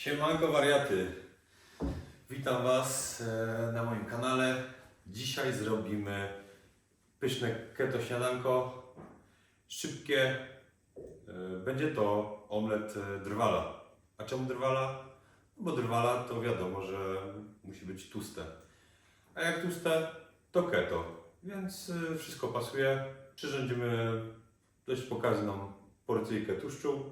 Siemanko wariaty. Witam Was e, na moim kanale. Dzisiaj zrobimy pyszne keto śniadanko. Szybkie. E, Będzie to omlet e, drwala. A czemu drwala? Bo drwala to wiadomo, że musi być tłuste. A jak tłuste, to keto. Więc wszystko pasuje. Przyrządzimy dość pokaźną porcyjkę tłuszczu.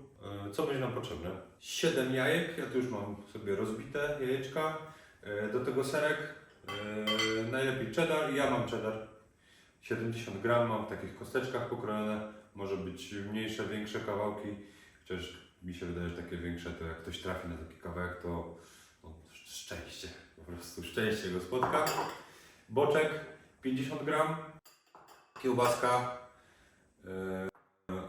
E, Co będzie nam potrzebne? 7 jajek, ja tu już mam sobie rozbite jajeczka. E, Do tego serek, e, najlepiej cheddar, ja mam cheddar. 70 gram, mam w takich kosteczkach pokrojone. Może być mniejsze, większe kawałki. Chociaż mi się wydaje, że takie większe to jak ktoś trafi na taki kawałek, to no, szczęście. Po prostu szczęście go spotka. Boczek 50 gram. Kiełbaska.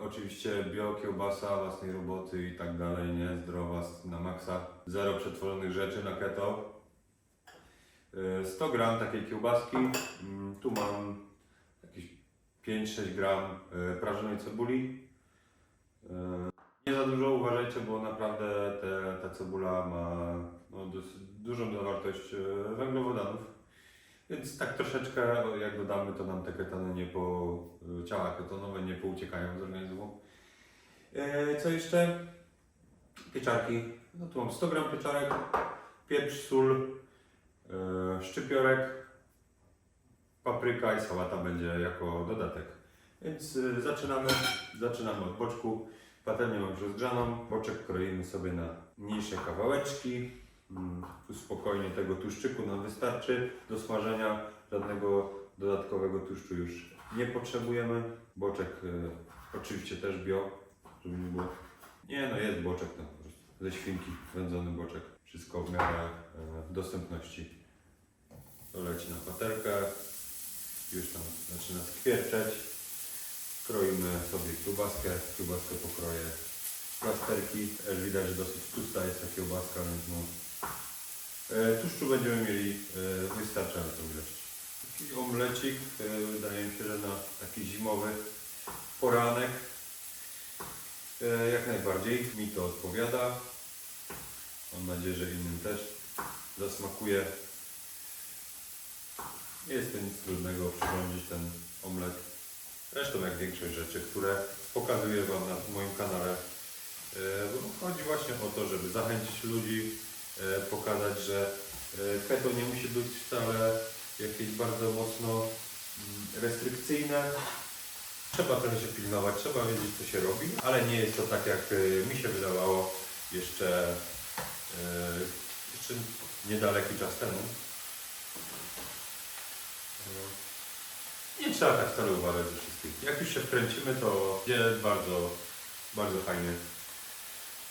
Oczywiście bio kiełbasa własnej roboty i tak dalej, nie? Zdrowa na maksa. Zero przetworzonych rzeczy na keto. E, 100 gram takiej kiełbaski. Mm, Tu mam jakieś 5-6 gram e, prażonej cebuli. E, Nie za dużo uważajcie, bo naprawdę te, ta cebula ma no, dużą zawartość węglowodanów. Więc tak troszeczkę, jak dodamy, to nam te ketony nie po, ciała ketonowe nie pouciekają z organizmu. E, co jeszcze? Pieczarki. No tu mam 100 gram pieczarek, pieprz, sól, e, szczypiorek, papryka i sałata będzie jako dodatek. Więc e, zaczynamy, zaczynamy od boczku. Patelnię mam rozgrzaną. Boczek kroimy sobie na mniejsze kawałeczki. Mm, spokojnie tego tłuszczyku nam wystarczy do smażenia. Żadnego dodatkowego tłuszczu już nie potrzebujemy. Boczek e, oczywiście też bio, żeby nie było. Nie no, jest boczek tam po prostu. Ze świnki wędzony boczek. Wszystko w miarę e, dostępności. To leci na patelkę. Już tam zaczyna skwierczeć. Kroimy sobie kiełbaskę. Kiełbaskę pokroję plasterki. Widać, że dosyć tłusta jest ta kiełbaska, więc no, Tłuszczu będziemy mieli e, wystarczającą ilość. Taki omlecik, e, wydaje mi się, że na taki zimowy poranek e, jak najbardziej mi to odpowiada. Mam nadzieję, że innym też zasmakuje. Nie jest to nic trudnego przyrządzić ten omlet. Zresztą jak większość rzeczy, które pokazuję Wam na moim kanale. E, bo Chodzi właśnie o to, żeby zachęcić ludzi, e, pokazać, że e, keto nie musi być wcale jakieś bardzo mocno mm, restrykcyjne. Trzeba trochę się pilnować, trzeba wiedzieć co się robi, ale nie jest to tak jak e, mi się wydawało jeszcze, e, jeszcze niedaleki czas temu. E, Nie trzeba tak wcale uważać ze wszystkim. Jak już się wkręcimy, to jest bardzo, bardzo fajnie.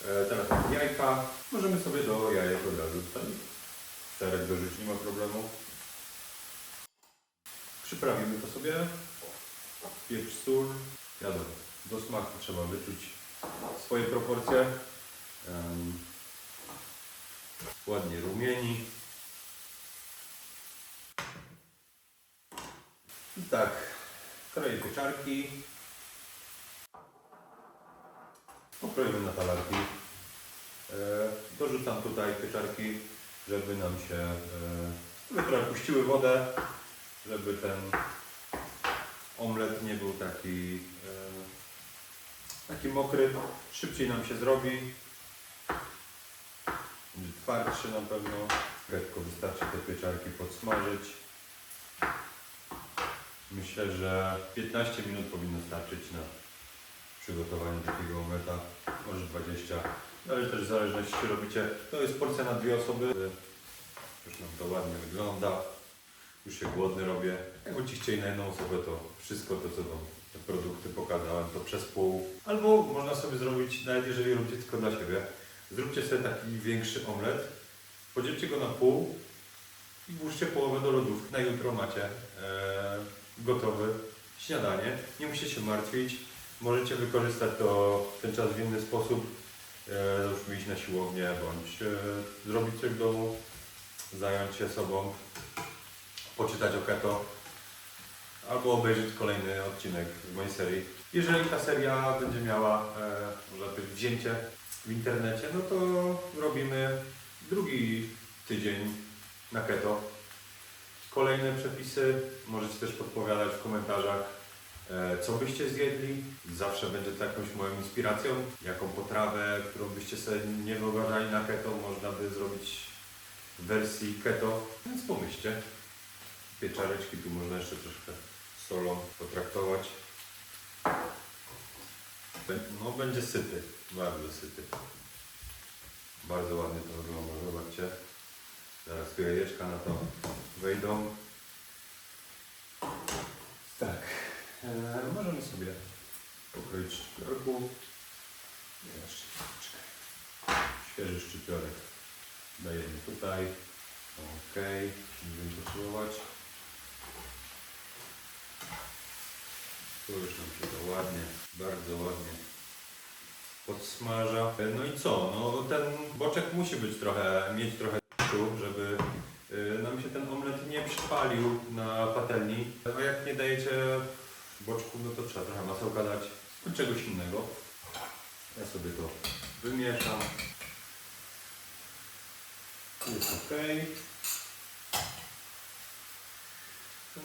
E, Teraz jajka. Możemy sobie do jajek od razu tutaj serek dorzucić, nie ma problemu. Przyprawimy to sobie. Pieprz, sól. Wiadomo, do smaku trzeba wyczuć swoje proporcje. Ładnie rumieni. I tak, kroję pieczarki. Pokroimy na talarki. E, dorzucam tutaj pieczarki, żeby nam się, e, żeby puściły wodę, żeby ten omlet nie był taki, e, taki mokry. Szybciej nam się zrobi. Twardszy na pewno. Lekko wystarczy te pieczarki podsmażyć. Myślę, że 15 minut powinno starczyć na przygotowanie takiego omleta, może 20, ale też w zależności czy robicie. To jest porcja na dwie osoby. Już nam to ładnie wygląda. Już się głodny robię. Jakbyście chcieli na jedną osobę, to wszystko to, co Wam te produkty pokazałem, to przez pół. Albo można sobie zrobić, nawet jeżeli robicie tylko dla siebie, zróbcie sobie taki większy omlet, podzielcie go na pół i włóżcie połowę do lodówki. Na jutro macie e, gotowy śniadanie. Nie musicie się martwić. Możecie wykorzystać to ten czas w inny sposób. E, załóżmy iść na siłownię, bądź e, zrobić coś w domu, zająć się sobą, poczytać o keto, albo obejrzeć kolejny odcinek z mojej serii. Jeżeli ta seria będzie miała, e, powiedzieć, wzięcie w internecie, no to robimy na keto. Kolejne przepisy możecie też podpowiadać w komentarzach, co byście zjedli. Zawsze będzie to jakąś moją inspiracją. Jaką potrawę, którą byście sobie nie wyobrażali na keto, można by zrobić w wersji keto. Więc pomyślcie. Pieczareczki tu można jeszcze troszkę solą potraktować. No będzie syty, bardzo syty. Bardzo ładnie to wygląda, zobaczcie. Zaraz tu jajeczka na to wejdą. Tak, e, możemy sobie pokroić szczypiorku. Jeszcze, czekaj. Świeży szczypiorek dajemy tutaj. Ok, będziemy potrzebować. Tu już nam się to ładnie, bardzo ładnie podsmaża. No i co? No ten boczek musi być trochę, mieć trochę żeby y, nam się ten omlet nie przypalił na patelni. A jak nie dajecie boczku, no to trzeba trochę masełka dać lub czegoś innego. Ja sobie to wymieszam. Jest ok.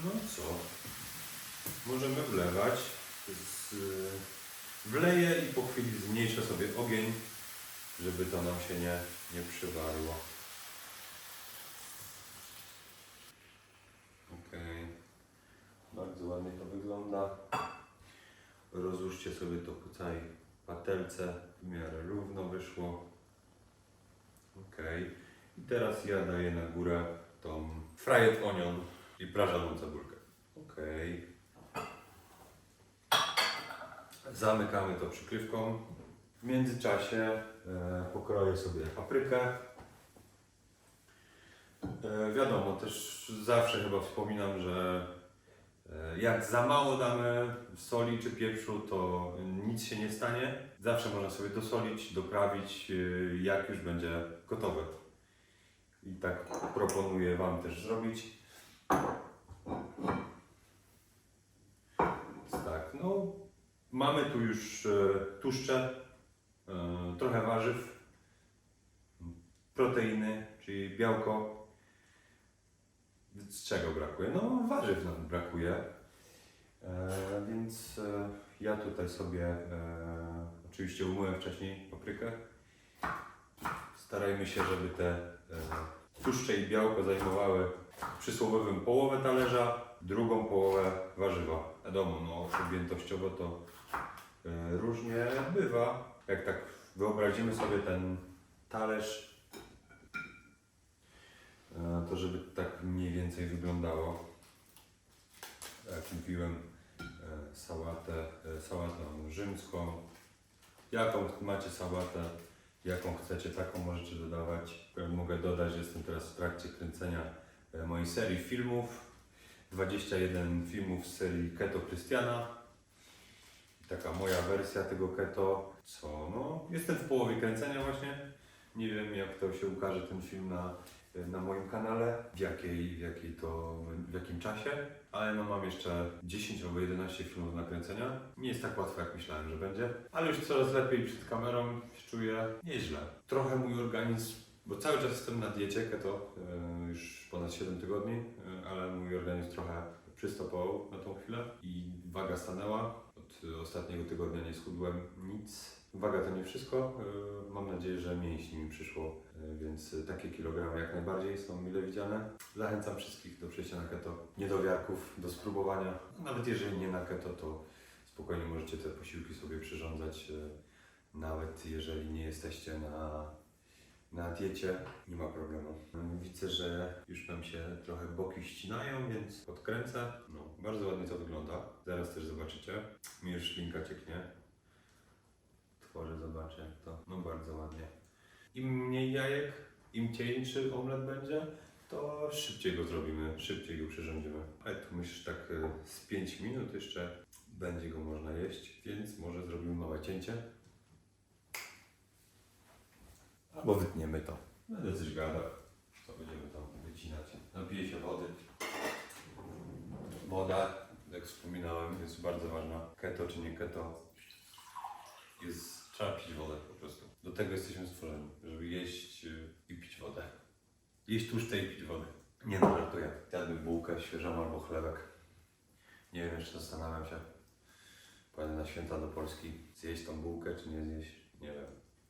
No co? Możemy wlewać. Z, wleję i po chwili zmniejszę sobie ogień, żeby to nam się nie, nie przywaliło. Ok. Bardzo ładnie to wygląda. Rozłóżcie sobie to po całej patelce. W miarę równo wyszło. Ok. I teraz ja daję na górę tą fried onion i prażoną cebulkę. Ok. Zamykamy to przykrywką. W międzyczasie e, pokroję sobie paprykę. E, wiadomo, też zawsze chyba wspominam, że jak za mało damy soli czy pieprzu, to nic się nie stanie. Zawsze można sobie dosolić, doprawić, e, jak już będzie gotowe. I tak proponuję Wam też zrobić. Tak, no mamy tu już e, tłuszcze, e, trochę warzyw, proteiny, czyli białko. Z czego brakuje? No warzyw nam brakuje. E, więc e, ja tutaj sobie e, oczywiście umyłem wcześniej paprykę. Starajmy się, żeby te e, tłuszcze i białko zajmowały przysłowiowym połowę talerza, drugą połowę warzywa. Wiadomo, no objętościowo to e, różnie bywa. Jak tak wyobrazimy sobie ten talerz, to żeby tak mniej więcej wyglądało. Jak mówiłem, e, sałatę, e, sałatę rzymską. Jaką macie sałatę, jaką chcecie, taką możecie dodawać. Mogę dodać, że jestem teraz w trakcie kręcenia e, mojej serii filmów. 21 filmów z serii Keto Krystiana. Taka moja wersja tego keto. Co? No, jestem w połowie kręcenia właśnie. Nie wiem jak to się ukaże ten film na, na moim kanale, w jakiej, w jakiej to, w jakim czasie, ale no mam jeszcze 10 albo 11 filmów do nakręcenia. Nie jest tak łatwo jak myślałem, że będzie, ale już coraz lepiej przed kamerą się czuję nieźle. Trochę mój organizm, bo cały czas jestem na diecie keto, e, już ponad 7 tygodni, e, ale mój organizm trochę przystopował na tą chwilę i waga stanęła. Od ostatniego tygodnia nie schudłem nic. Waga to nie wszystko. E, Mam nadzieję, że mięśni mi przyszło, więc takie kilogramy jak najbardziej są mile widziane. Zachęcam wszystkich do przejścia na keto, niedowiarków, do spróbowania. Nawet jeżeli nie na keto, to spokojnie możecie te posiłki sobie przyrządzać. e, Nawet jeżeli nie jesteście na, na diecie, nie ma problemu. Widzę, że już nam się trochę boki ścinają, więc podkręcę. No, bardzo ładnie to wygląda. Zaraz też zobaczycie. Mi już szlinka cieknie. Tworzę, zobaczę jak to. No bardzo ładnie. Im mniej jajek, im cieńszy omlet będzie, to szybciej go zrobimy, szybciej go przyrządzimy. Ale tu myślę, że tak e, z 5 minut jeszcze będzie go można jeść, więc może zrobimy małe cięcie. Albo wytniemy to. Będę coś gadał. Co będziemy tam wycinać? Napiję się wody. Woda, jak wspominałem, jest bardzo ważna. Keto czy nie keto, jest, trzeba pić wodę po prostu. Do tego jesteśmy stworzeni, żeby jeść y, i pić wodę. Jeść tłuszcze i pić wodę. Nie no, żartuję. Jadłby bułkę świeżą albo chlebek. Nie wiem, jeszcze zastanawiam się. Pojadę na święta do Polski. Zjeść tą bułkę, czy nie zjeść? Nie wiem.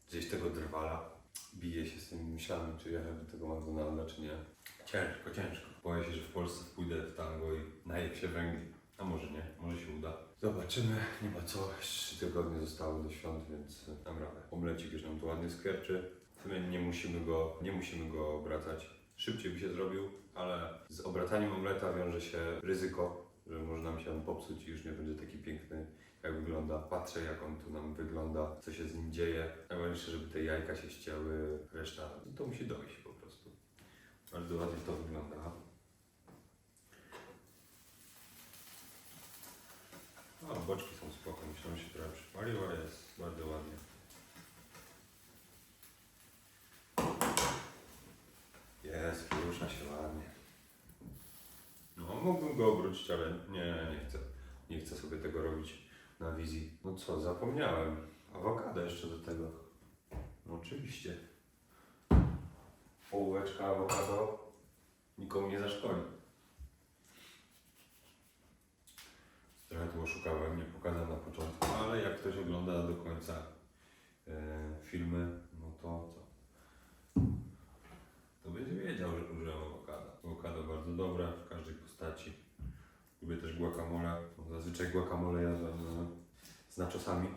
Zjeść tego drwala. Biję się z tymi myślami, czy jechać do tego McDonalda, czy nie. Ciężko, ciężko. Boję się, że w Polsce pójdę w tango i naję się węgli. A może nie, może się uda. Zobaczymy, nie ma co. Trzy tygodnie zostały do świąt, więc dam radę. Omlecik już nam tu ładnie skwierczy. Sumie nie musimy go, nie musimy go obracać. Szybciej by się zrobił, ale z obracaniem omleta wiąże się ryzyko, że może nam się on popsuć i już nie będzie taki piękny, jak wygląda. Patrzę, jak on tu nam wygląda, co się z nim dzieje. Najważniejsze, żeby te jajka się ścięły, reszta to musi dojść po prostu. Bardzo ładnie to wygląda. O, boczki są spoko, myślałem, się trochę przypalił, ale jest bardzo ładnie. Jest, rusza się ładnie. No, mógłbym go obrócić, ale nie, nie chcę. Nie chcę sobie tego robić na wizji. No co, zapomniałem. Awokado jeszcze do tego. No oczywiście. Połóweczka awokado nikomu nie zaszkodzi. Trochę tu oszukałem, nie pokazałem na początku, ale jak ktoś ogląda do końca e, filmy, no to co? To będzie wiedział, że użyłem awokado. Awokado bardzo dobre w każdej postaci. Lubię też guacamole. No, Zazwyczaj guacamole jadłem e, z naczosami.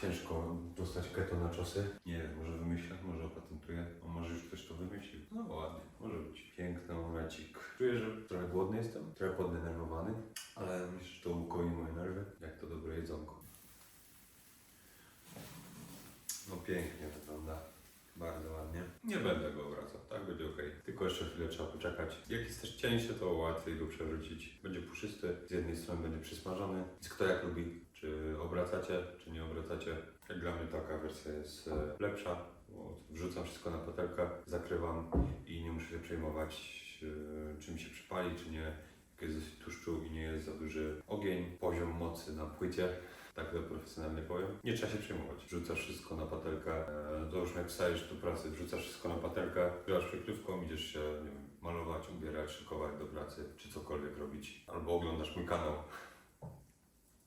Ciężko dostać keto naczosy. Nie wiem, wymyślę, może opatentuję, a może już ktoś to wymyślił. No ładnie, może być. Piękny omlecik. Czuję, że trochę głodny jestem, trochę poddenerwowany, ale myślę, że to ukoi moje nerwy, jak to dobre jedzonko. No pięknie wygląda. Bardzo ładnie. Nie będę go obracał, tak będzie ok. Tylko jeszcze chwilę trzeba poczekać. Jak jest też cieńszy, to łatwiej go przewrócić. Będzie puszysty, z jednej strony będzie przysmażony. Więc kto jak lubi, obracacie, czy nie obracacie. Dla mnie taka wersja jest e, lepsza, wrzucam wszystko na patelkę, zakrywam i nie muszę się przejmować, e, czy mi się przypali, czy nie. Jak jest dosyć tłuszczu i nie jest za duży ogień, poziom mocy na płycie, tak to profesjonalnie powiem. Nie trzeba się przejmować. Wrzucasz wszystko na patelkę. E, załóżmy, jak wstajesz do pracy, wrzucasz wszystko na patelkę, grasz przykrywką, idziesz się nie wiem, malować, ubierać, szykować do pracy, czy cokolwiek robić. Albo oglądasz mój kanał.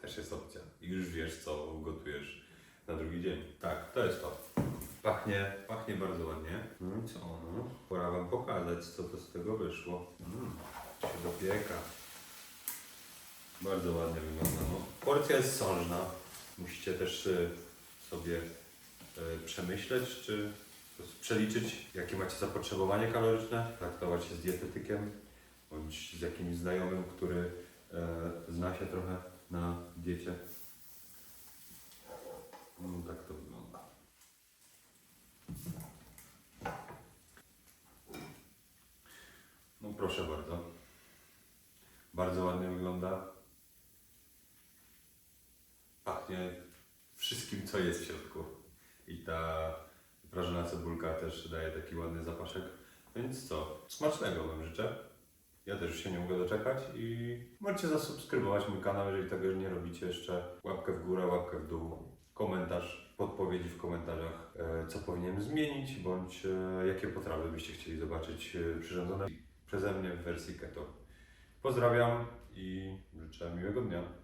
Też jest opcja. I już wiesz, co gotujesz na drugi dzień. Tak, to jest to. Pachnie, pachnie bardzo ładnie. No co? No? Pora Wam pokazać, co to z tego wyszło. Mm, się dopieka. Bardzo ładnie wygląda. No. Porcja jest sążna. Musicie też y, sobie y, przemyśleć, czy przeliczyć, jakie macie zapotrzebowanie kaloryczne, traktować się z dietetykiem bądź z jakimś znajomym, który e, zna się trochę na diecie. No, tak to wygląda. No proszę bardzo. Bardzo ładnie wygląda. Pachnie wszystkim, co jest w środku. I ta prażona cebulka też daje taki ładny zapaszek. Więc co? Smacznego Wam życzę. Ja też już się nie mogę doczekać i możecie zasubskrybować mój kanał, jeżeli tego nie robicie jeszcze. Łapkę w górę, łapkę w dół, komentarz, podpowiedzi w komentarzach, e, co powinienem zmienić, bądź e, jakie potrawy byście chcieli zobaczyć e, przyrządzone przeze mnie w wersji keto. Pozdrawiam i życzę miłego dnia.